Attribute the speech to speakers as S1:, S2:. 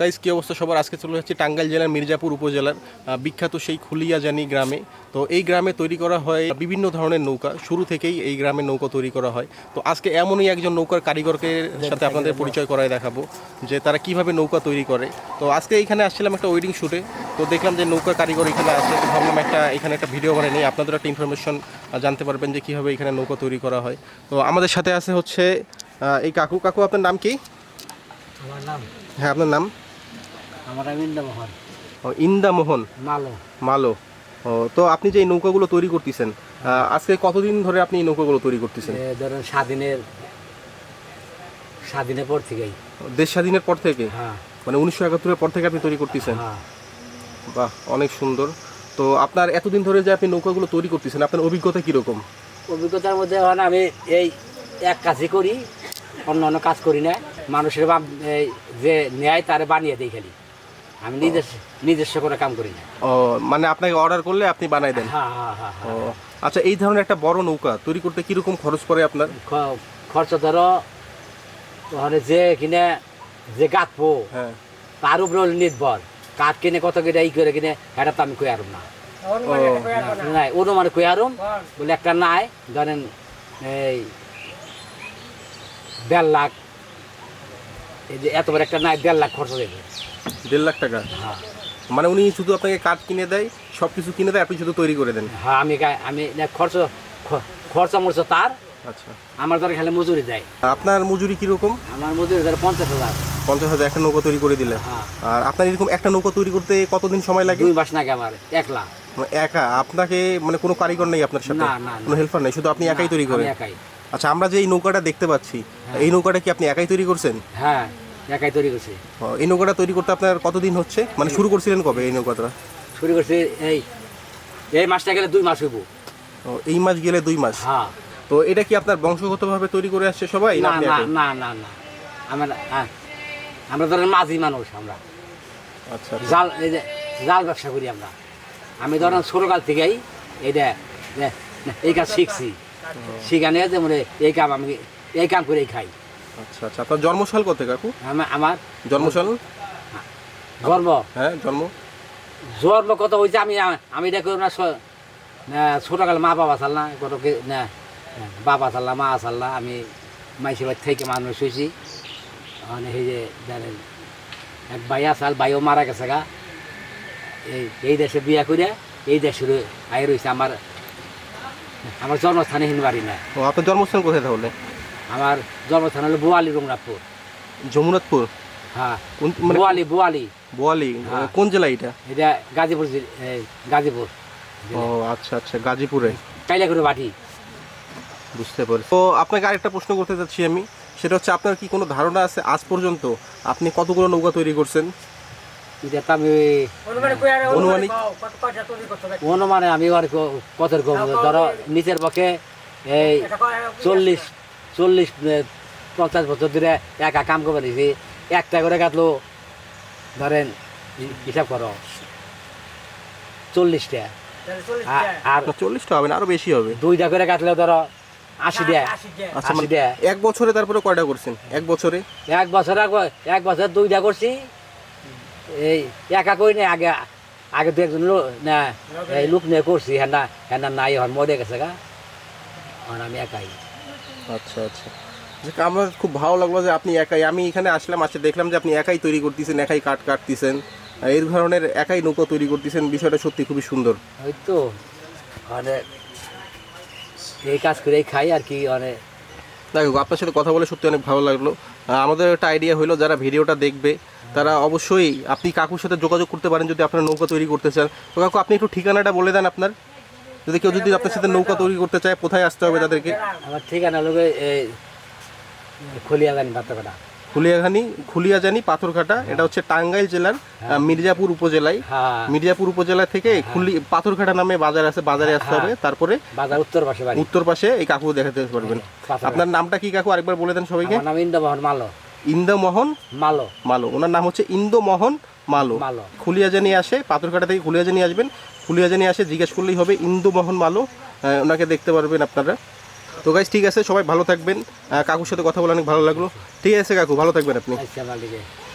S1: Guys কি অবস্থা সবার? আজকে চলে যাচ্ছে টাঙ্গাইল জেলার মির্জাপুর উপজেলার বিখ্যাত সেই খুলিয়াজানি গ্রামে। তো এই গ্রামে তৈরি করা হয় বিভিন্ন ধরনের নৌকা। শুরু থেকেই এই গ্রামে নৌকা তৈরি করা হয়। তো আজকে এমনই একজন নৌকার কারিগরকে সাথে আপনাদের পরিচয় করায় দেখাবো যে তারা কীভাবে নৌকা তৈরি করে। তো আজকে এখানে আসছিলাম একটা ওয়েডিং শুটে তো দেখলাম যে নৌকা কারিগর এখানে আছে। তো ভাবলাম একটা এখানে একটা ভিডিও বানিয়ে নিই। আপনাদের একটা ইনফরমেশন জানতে পারবেন যে কীভাবে এখানে নৌকা তৈরি করা হয়। তো আমাদের সাথে আছে হচ্ছে এই কাকু। কাকু আপনার নাম কি?
S2: আমার নাম।
S1: হ্যাঁ আপনার নাম?
S2: আমার রবীন্দ্র মোহন
S1: ও, ইন্দা মোহন
S2: মালো।
S1: মালো। ও তো আপনি যে এই নৌকাগুলো তৈরি করতেছেন আজকে কতদিন ধরে আপনি এই নৌকাগুলো তৈরি করতেছেন?
S2: ধরুন স্বাধীনের স্বাধীনের পর থেকেই।
S1: দেশ স্বাধীনের পর থেকে?
S2: হ্যাঁ।
S1: মানে উনিশশো একাত্তরের পর থেকে আপনি তৈরি করতেছেন?
S2: হ্যাঁ।
S1: বাহ অনেক সুন্দর। তো আপনার এতদিন ধরে যে আপনি নৌকাগুলো তৈরি করতেছেন আপনার অভিজ্ঞতা কীরকম?
S2: অভিজ্ঞতার মধ্যে এখন আমি এই এক কাজই করি অন্য অন্য কাজ করি না। মানুষের যে ন্যায় তারে বানিয়ে দিই খালি। আমি নিজস্ব নিজস্ব করে কাম করি না।
S1: ও মানে আপনাকে অর্ডার করলে আপনি বানাই দেন?
S2: হ্যাঁ হ্যাঁ হ্যাঁ
S1: ও
S2: হ্যাঁ
S1: আচ্ছা এই ধরনের একটা বড় নৌকা তৈরি করতে কীরকম খরচ পড়ে আপনার?
S2: খ- খরচ ধরো ওখানে যে কিনে যে গাঁথবো
S1: হ্যাঁ।
S2: তার উপরে নির্ভর। কাঠ কিনে কত কিনে এই করে কিনে এটা তো আমি কই আরম না।
S1: ও
S2: নাই অনুমান কই আরম? বলে। একটা নাই ধরেন এই দেড় লাখ এই যে এত বড় একটা নাই দেড় লাখ খরচ দেবে
S1: দেড় লাখ টাকা।
S2: হ্যাঁ
S1: মানে উনি শুধু আপনাকে কাঠ কিনে দেয় সব কিছু কিনে দেয় আপনি শুধু তৈরি করে দেন।
S2: হ্যাঁ আমি গা- আমি না খরচ খ- খরচ মরচ তার।
S1: আচ্ছা।
S2: আমার ধরে খালি মজুরি দেয়।
S1: আপনার মজুরি কীরকম?
S2: আমার মজুরি ধরে পঞ্চাশ হাজার।
S1: পঞ্চাশ হাজার একটা নৌকা তৈরি করে দিলে।
S2: হ্যাঁ।
S1: আর আপনার এরকম একটা নৌকা তৈরি করতে কতদিন সময় লাগে?
S2: দুই মাস নাকি আমার একলা
S1: মানে একা? আপনাকে মানে কোনো কারিগর নেই আপনার সাথে?
S2: না, না, না।
S1: কোনো হেল্পার নেই? শুধু আপনি একাই তৈরি
S2: আমি
S1: করেন
S2: একাই।
S1: আচ্ছা আমরা যে এই নৌকাটা দেখতে পাচ্ছি এই নৌকাটা কি আপনি একাই তৈরি করছেন?
S2: হ্যাঁ। একাই তৈরি করছি।
S1: ও, এই নৌকাটা তৈরি করতে আপনার কতদিন হচ্ছে? মানে শুরু করছিলেন কবে এই নৌকাটা?
S2: শুরু করছি এই এই মাসটা গেলে দুই মাস হইব।
S1: এই মাস গেলে দুই মাস?
S2: হ্যাঁ।
S1: তো এটা কি আপনার বংশগতভাবে তৈরি করে আসছে সবাই না
S2: না না না না আমরা হ্যাঁ, আমরা ধরেন মাঝি মানুষ আমরা।
S1: আচ্ছা আচ্ছা।
S2: জাল এই যে জাল ব্যবসা করি আমরা। আমি ধরেন ছোটকাল থেকেই এইটা যে- এই কাজ শিখছি। শিখানে যে মানে এই কাম আমি এই কাম করেই খাই।
S1: আচ্ছা আচ্ছা। আপনার জন্মসাল কত কাকু?
S2: আমা- আমার
S1: জন্মসাল?
S2: গর্ব
S1: হ্যাঁ জন্ম?
S2: জন্ম কত হয়েছে আমি আমি এটা করি না ছোটকালে মা বাবা চাল না কত না বাবা চাল্লা মা চাল্লা আমি মাইসে বাড়ি থেকে মানুষ হয়েছি মানে সেই যে জানেন এক ভাই আসাল ভাইও মারা গেছে গা। এই এই দেশে বিয়া করে এই দেশের আয় রয়েছে আমার আমার জন্মস্থানে হিন বাড়ি না
S1: ও আপনার জন্মস্থান কোথায় তাহলে?
S2: আমার জন্মস্থান হলো বোয়ালি রঘুনাথপুর।
S1: যমুনাথপুর?
S2: হ্যাঁ
S1: কোন মানে
S2: বোয়ালি বোয়ালি।
S1: বোয়ালি
S2: হ্যাঁ।
S1: কোন জেলা এটা?
S2: এটা গাজীপুর জেল- এই, গাজীপুর।
S1: ও আচ্ছা আচ্ছা গাজীপুরে।
S2: কাইলাকুড়ি বাটি
S1: বুঝতে পারছি। তো আপনাকে আরেকটা প্রশ্ন করতে চাচ্ছি আমি। সেটা হচ্ছে আপনার কি কোনো ধারণা আছে আজ পর্যন্ত আপনি কতগুলো নৌকা তৈরি করছেন?
S2: এটা তো আমি
S1: অনুমানিক
S2: অনুমানে আমি আর ক- কত রকম ধরো নিচের পক্ষে এই চল্লিশ চল্লিশ পঞ্চাশ বছর ধরে একা কাম করে দিছি। একটা করে কাটলো ধরেন হিসাব করো চল্লিশটা। আর
S1: চল্লিশটা হবে না আরও বেশি হবে।
S2: দুইটা করে কাটলে ধরো আশি দেয় আশি দেয়
S1: এক বছরে তারপরে কয়টা করছেন? এক বছরে?
S2: এক বছর এক বছর দুইটা করছি। এই একা করি না আগে আগে দু একজন লোক না এই লোক নিয়ে করছি হ্যাঁ না হ্যাঁ নাই হন মরে গেছে গা। আর আমি একাই।
S1: আচ্ছা আচ্ছা। আমার খুব ভালো লাগল যে আপনি একাই আমি এখানে আসলাম আজকে দেখলাম যে আপনি একাই তৈরি করতেছেন একাই কাঠ কাটতেছেন। এই ধরনের একাই নৌকা তৈরি করতেছেন বিষয়টা সত্যি খুবই সুন্দর।
S2: ওই তো মানে এই কাজ করেই খাই আর কি মানে
S1: দেখো আপনার সাথে কথা বলে সত্যি অনেক ভালো লাগল। আমাদের একটা আইডিয়া হলো যারা ভিডিওটা দেখবে তারা অবশ্যই আপনি কাকুর সাথে যোগাযোগ করতে পারেন যদি আপনার নৌকা তৈরি করতে চান। তো কাকু আপনি একটু ঠিকানাটা বলে দেন আপনার। যদি কেউ যদি আপনার সাথে নৌকা তৈরি করতে চায় কোথায় আসতে হবে তাদেরকে?
S2: আমার ঠিকানা লোক এই খলিয়া গানি বাচ্চাটা
S1: খুলিয়াঘানি খুলিয়াজানি পাথরঘাটা এটা হচ্ছে টাঙ্গাইল জেলার মির্জাপুর উপজেলায়।
S2: হ্যাঁ।
S1: মির্জাপুর উপজেলা থেকে খুলি পাথরঘাটা নামে বাজার আছে বাজারে আসতে হবে তারপরে
S2: বাজার উত্তর পাশে বাড়ি।
S1: উত্তর পাশে এই কাকু দেখাতে পারবেন। আপনার নামটা কি কাকু? আরেকবার বলে দেন সবাইকে।
S2: আমার নাম ইন্দ্রমোহন মালো।
S1: ইন্দমোহন
S2: মালো।
S1: মালো। ওনার নাম হচ্ছে ইন্দোমোহন মালো।
S2: মালো।
S1: খুলিয়াজানি আসে পাথরঘাটা থেকে খুলিয়াজানি আসবেন। খুলিয়াজানি আসে, জিজ্ঞেস করলেই হবে। ইন্দুমোহন মালো ওনাকে দেখতে পারবেন আপনারা। তো গাইজ ঠিক আছে, সবাই ভালো থাকবেন। কাকুর সাথে কথা বলে অনেক ভালো লাগল। ঠিক আছে কাকু, ভালো থাকবেন আপনি।
S2: আচ্ছা